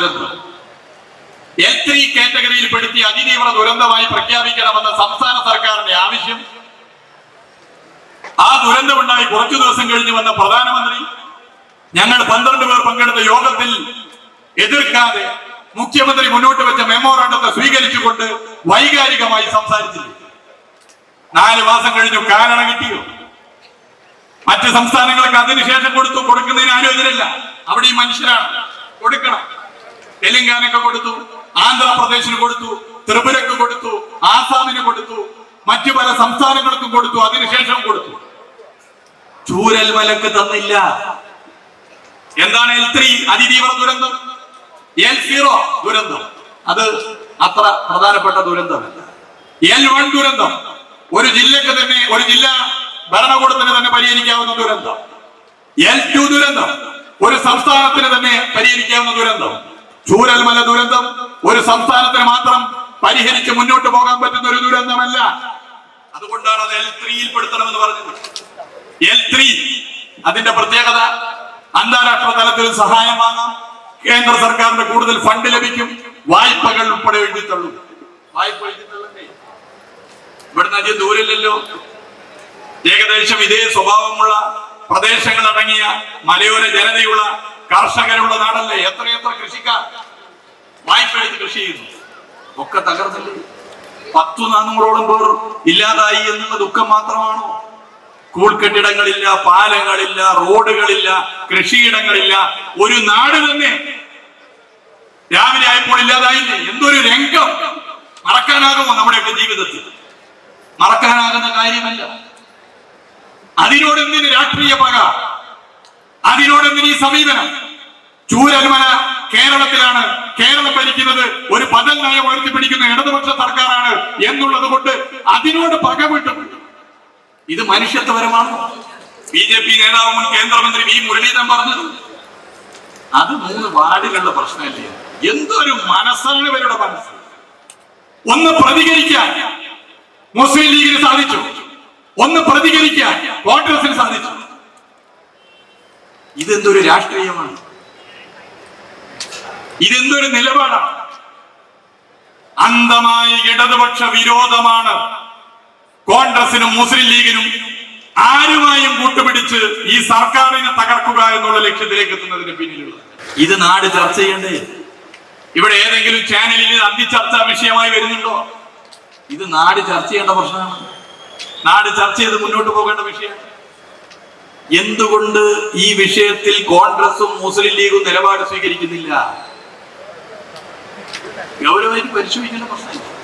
ദുരന്തം. L three കാറ്റഗറിയിൽപ്പെടുത്തി അതിതീവ്ര ദുരന്തമായി പ്രഖ്യാപിക്കണമെന്ന സംസ്ഥാന സർക്കാരിന്റെ ആവശ്യം? ആ ദുരന്തമുണ്ടായി കുറച്ചു ദിവസം കഴിഞ്ഞ് വന്ന പ്രധാനമന്ത്രി ഞങ്ങൾ പന്ത്രണ്ട് പേർ പങ്കെടുത്ത യോഗത്തിൽ എതിർക്കാതെ മുഖ്യമന്ത്രി മുന്നോട്ട് വെച്ച മെമ്മോറാണ്ടത്തെ സ്വീകരിച്ചുകൊണ്ട് വൈകാരികമായി സംസാരിച്ചില്ല നാല് മാസം കഴിഞ്ഞു കാരണം കിട്ടിയോ? മറ്റ് സംസ്ഥാനങ്ങൾക്ക് അതിനുശേഷം കൊടുത്തു കൊടുക്കുന്നതിന് എതിരല്ല അവിടെ ഈ മനുഷ്യരാണ്. കൊടുക്കണം. തെലങ്കാനക്ക് കൊടുത്തു ആന്ധ്രാപ്രദേശിന് കൊടുത്തു ത്രിപുരക്ക് കൊടുത്തു ആസാമിന് കൊടുത്തു മറ്റു പല സംസ്ഥാനങ്ങൾക്കും കൊടുത്തു അതിനുശേഷം കൊടുത്തു. ചൂരൽ വലക്ക് തന്നില്ല. എന്താണ് എൽ ത്രീ അതിതീവ്ര ദുരന്തം? എൽ സീറോ ദുരന്തം. അത് അത്ര പ്രധാനപ്പെട്ട ദുരന്തമല്ല. എൽ വൺ ദുരന്തം. ഒരു ജില്ലക്ക് തന്നെ ഒരു ജില്ല ഭരണകൂടത്തിന് തന്നെ പരിഹരിക്കാവുന്ന ദുരന്തം. എൽ ടു ദുരന്തം. ഒരു സംസ്ഥാനത്തിന് തന്നെ പരിഹരിക്കാവുന്ന ദുരന്തം. ചൂരൽമല ദുരന്തം ഒരു സംസ്ഥാനത്തിന് മാത്രം പരിഹരിച്ച് മുന്നോട്ട് പോകാൻ പറ്റുന്ന ഒരു ദുരന്തമല്ല. അതുകൊണ്ടാണ് അത് എൽ ത്രീയിൽ പെടുത്തണമെന്ന് പറഞ്ഞത്. എൽ ത്രീ അതിന്റെ പ്രത്യേകത അന്താരാഷ്ട്ര തലത്തിൽ സഹായം വാങ്ങാം. കേന്ദ്ര സർക്കാരിന്റെ കൂടുതൽ ഫണ്ട് ലഭിക്കും. വായ്പകൾ ഉൾപ്പെടെ എഴുതിത്തള്ളും വായ്പ എഴുതിത്തള്ളണ്ടേ ഇവിടുന്ന് അധികം ഏകദേശം ഇതേ സ്വഭാവമുള്ള പ്രദേശങ്ങളടങ്ങിയ മലയോര ജനതയുള്ള കർഷകരുള്ള നാടല്ലേ എത്രയെത്ര കൃഷിക്കാർ വായ്പ എടുത്ത് കൃഷി ചെയ്യുന്നു. ഒക്കെ തകർന്നില്ലേ? പത്തു നാനൂറോളം പേർ ഇല്ലാതായി എന്നുള്ള ദുഃഖം മാത്രമാണോ? സ്കൂൾ കെട്ടിടങ്ങളില്ല പാലങ്ങളില്ല റോഡുകളില്ല കൃഷിയിടങ്ങളില്ല. ഒരു നാട് തന്നെ രാവിലെ ആയപ്പോൾ ഇല്ലാതായില്ലേ? എന്തൊരു രംഗം. മറക്കാനാകുമോ നമ്മുടെയൊക്കെ ജീവിതത്തിൽ? മറക്കാനാകുന്ന കാര്യമല്ല. അതിനോടെന്തിന് രാഷ്ട്രീയ പക? അതിനോടെന്തിന് ഈ സമീപനം? ചൂരന്മന കേരളത്തിലാണ്. കേരളം ഭരിക്കുന്നത് ഒരു പദൽ നയം ഉയർത്തിപ്പിടിക്കുന്ന ഇടതുപക്ഷ സർക്കാരാണ് എന്നുള്ളത് കൊണ്ട് അതിനോട് പകവിട്ടു. ഇത് മനുഷ്യത്വപരമാണ്. ബി ജെ പി നേതാവ് മുൻ കേന്ദ്രമന്ത്രി വി മുരളീധരൻ പറഞ്ഞത്. അത് മൂന്ന് വാർഡുകളുടെ പ്രശ്നമല്ലേ? എന്തൊരു മനസ്സാണ് ഇവരുടെ മനസ്സ്? ഒന്ന് പ്രതികരിക്കാൻ മുസ്ലിം ലീഗിന് സാധിച്ചു. ഒന്ന് പ്രതികരിക്കാൻ സാധിച്ചു ഇതെന്തൊരു രാഷ്ട്രീയമാണ്? ഇതെന്തൊരു നിലപാടാണ്? അന്തമായി ഇടതുപക്ഷ വിരോധമാണ്. കോൺഗ്രസിനും മുസ്ലിം ലീഗിനും ആരുമായും കൂട്ടുപിടിച്ച് ഈ സർക്കാരിനെ തകർക്കുക എന്നുള്ള ലക്ഷ്യത്തിലേക്ക് എത്തുന്നതിന് പിന്നിലുള്ളത്. ഇത് നാട് ചർച്ച ചെയ്യണ്ടേ? ഇവിടെ ഏതെങ്കിലും ചാനലിൽ അന്തിചർച്ചാ വിഷയമായി വരുന്നുണ്ടോ? ഇത് നാട് ചർച്ച ചെയ്യേണ്ട പ്രശ്നമാണ്. നാട് ചർച്ച ചെയ്ത് മുന്നോട്ട് പോകേണ്ട വിഷയമാണ്. എന്തുകൊണ്ട് ഈ വിഷയത്തിൽ കോൺഗ്രസും മുസ്ലിം ലീഗും നിലപാട് സ്വീകരിക്കുന്നില്ല? ഗൗരവമായിട്ട് പരിശോധിക്കേണ്ട പ്രശ്നമില്ല.